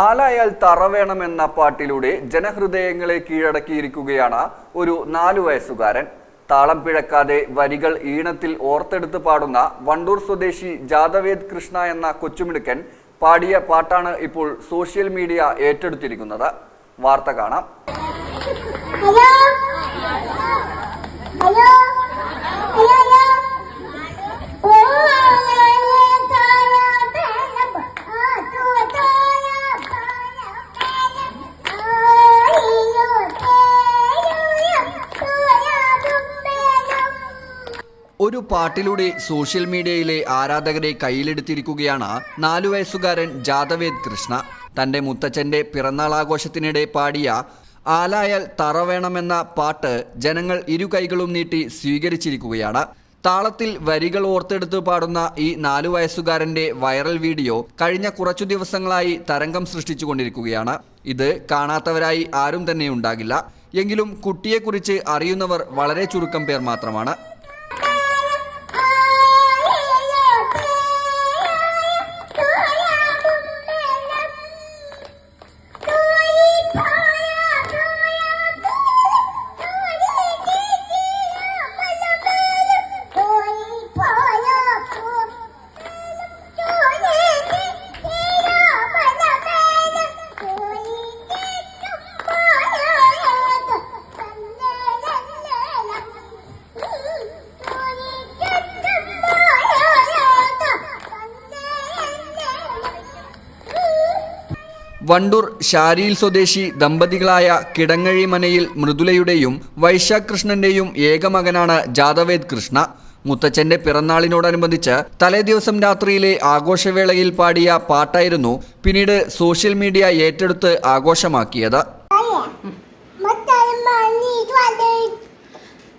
ആലായാൽ തറ വേണമെന്ന പാട്ടിലൂടെ ജനഹൃദയങ്ങളെ കീഴടക്കിയിരിക്കുകയാണ് ഒരു നാലു വയസ്സുകാരൻ. താളം പിഴക്കാതെ വരികൾ ഈണത്തിൽ ഓർത്തെടുത്ത് പാടുന്ന വണ്ടൂർ സ്വദേശി ജാദവേദ് കൃഷ്ണ എന്ന കൊച്ചുമിടുക്കൻ പാടിയ പാട്ടാണ് ഇപ്പോൾ സോഷ്യൽ മീഡിയ ഏറ്റെടുത്തിരിക്കുന്നത്. വാർത്ത കാണാം. ഒരു പാട്ടിലൂടെ സോഷ്യൽ മീഡിയയിലെ ആരാധകരെ കയ്യിലെടുത്തിരിക്കുകയാണ് നാലു വയസ്സുകാരൻ ജാദവേദ് കൃഷ്ണ. തന്റെ മുത്തച്ഛന്റെ പിറന്നാൾ ആഘോഷത്തിനിടെ പാടിയ ആലായാൽ തറ വേണമെന്ന പാട്ട് ജനങ്ങൾ ഇരു കൈകളും നീട്ടി സ്വീകരിച്ചിരിക്കുകയാണ്. താളത്തിൽ വരികൾ ഓർത്തെടുത്ത് പാടുന്ന ഈ നാലു വയസ്സുകാരന്റെ വൈറൽ വീഡിയോ കഴിഞ്ഞ കുറച്ചു ദിവസങ്ങളായി തരംഗം സൃഷ്ടിച്ചുകൊണ്ടിരിക്കുകയാണ്. ഇത് കാണാത്തവരായി ആരും തന്നെ ഉണ്ടാകില്ല. എങ്കിലും കുട്ടിയെക്കുറിച്ച് അറിയുന്നവർ വളരെ ചുരുക്കം പേർ മാത്രമാണ്. വണ്ടൂർ ഷാരിയിൽ സ്വദേശി ദമ്പതികളായ കിടങ്ങഴി മനയിൽ മൃദുലയുടെയും വൈശാഖ് കൃഷ്ണന്റെയും ഏകമകനാണ് ജാദവേദ് കൃഷ്ണ. മുത്തച്ഛന്റെ പിറന്നാളിനോടനുബന്ധിച്ച് തലേദിവസം രാത്രിയിലെ ആഘോഷവേളയിൽ പാടിയ പാട്ടായിരുന്നു പിന്നീട് സോഷ്യൽ മീഡിയ ഏറ്റെടുത്ത് ആഘോഷമാക്കിയത്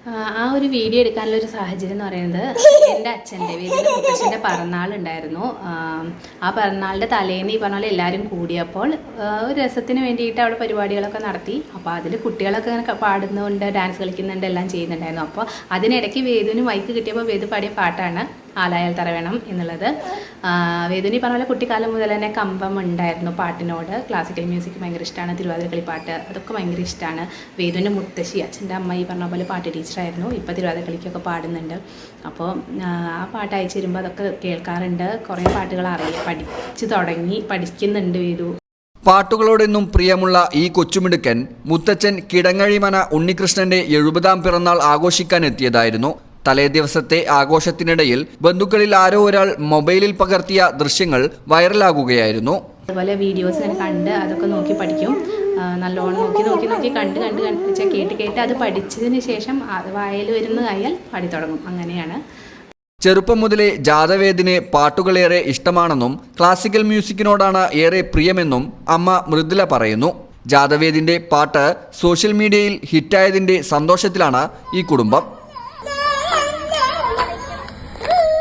ആ, ആ ഒരു വീഡിയോ എടുക്കാനുള്ള ഒരു സാഹചര്യം എന്ന് പറയുന്നത് എന്റെ അച്ഛന്റെ വീട്ടിൽ മുത്തച്ഛന്റെ പിറന്നാൾ ഉണ്ടായിരുന്നു. ആ പിറന്നാളിന്റെ തലേന്ന് ഈ പറഞ്ഞ പോലെ എല്ലാവരും കൂടിയപ്പോൾ ഒരു രസത്തിന് വേണ്ടിയിട്ട് അവിടെ പരിപാടികളൊക്കെ നടത്തി. അപ്പോൾ അതിൽ കുട്ടികളൊക്കെ ഇങ്ങനെ പാടുന്നുണ്ട് ഡാൻസ് കളിക്കുന്നുണ്ട് എല്ലാം ചെയ്യുന്നുണ്ടായിരുന്നു. അപ്പോൾ അതിനിടയ്ക്ക് വേദുവിന് മൈക്ക് കിട്ടിയപ്പോൾ വേദു പാടിയ പാട്ടാണ് ആലായാൽ തറ വേണം എന്നുള്ളത്. വേദുനി പറഞ്ഞ പോലെ കുട്ടിക്കാലം മുതൽ തന്നെ കമ്പം ഉണ്ടായിരുന്നു പാട്ടിനോട്. ക്ലാസിക്കൽ മ്യൂസിക് ഭയങ്കര ഇഷ്ടമാണ് തിരുവാതിരക്കളി പാട്ട് അതൊക്കെ ഭയങ്കര ഇഷ്ടമാണ് വേദുവിന്റെ മുത്തശ്ശി അച്ഛന്റെ അമ്മ ഈ പറഞ്ഞ പോലെ പാട്ട് ടീച്ചറായിരുന്നു ഇപ്പോൾ തിരുവാതിരക്കളിക്കൊക്കെ പാടുന്നുണ്ട്. അപ്പോൾ ആ, പാട്ട് അയച്ചു തരുമ്പോൾ അതൊക്കെ കേൾക്കാറുണ്ട്. കുറേ പാട്ടുകൾ അറിയാം പഠിച്ചു തുടങ്ങി പഠിക്കുന്നുണ്ട് വേദു. പാട്ടുകളോടെന്നും പ്രിയമുള്ള ഈ കൊച്ചുമിടുക്കൻ മുത്തച്ഛൻ കിടങ്ങഴിമന ഉണ്ണികൃഷ്ണന്റെ എഴുപതാം പിറന്നാൾ ആഘോഷിക്കാൻ എത്തിയതായിരുന്നു. തലേ ദിവസത്തെ ആഘോഷത്തിനിടയിൽ ബന്ധുക്കളിൽ ആരോ ഒരാൾ മൊബൈലിൽ പകർത്തിയ ദൃശ്യങ്ങൾ വൈറലാകുകയായിരുന്നു. അതുപോലെ വീഡിയോസ് ഇങ്ങനെ കണ്ട് അതൊക്കെ നോക്കി പഠിക്കും. നല്ലോണം നോക്കി നോക്കി നോക്കി കണ്ട് കണ്ട് കണ്ട് കേട്ട് കേട്ട് അത് പഠിച്ചതിന് ശേഷം അത് വായിൽ വരുന്നതായാൽ പാടി തുടങ്ങും അങ്ങനെയാണ്. ചെറുപ്പം മുതലേ ജാദവേദിന് പാട്ടുകളേറെ ഇഷ്ടമാണെന്നും ക്ലാസിക്കൽ മ്യൂസിക്കിനോടാണ് ഏറെ പ്രിയമെന്നും അമ്മ മൃദുല പറയുന്നു. ജാദവേദിന്റെ പാട്ട് സോഷ്യൽ മീഡിയയിൽ ഹിറ്റായതിന്റെ സന്തോഷത്തിലാണ് ഈ കുടുംബം.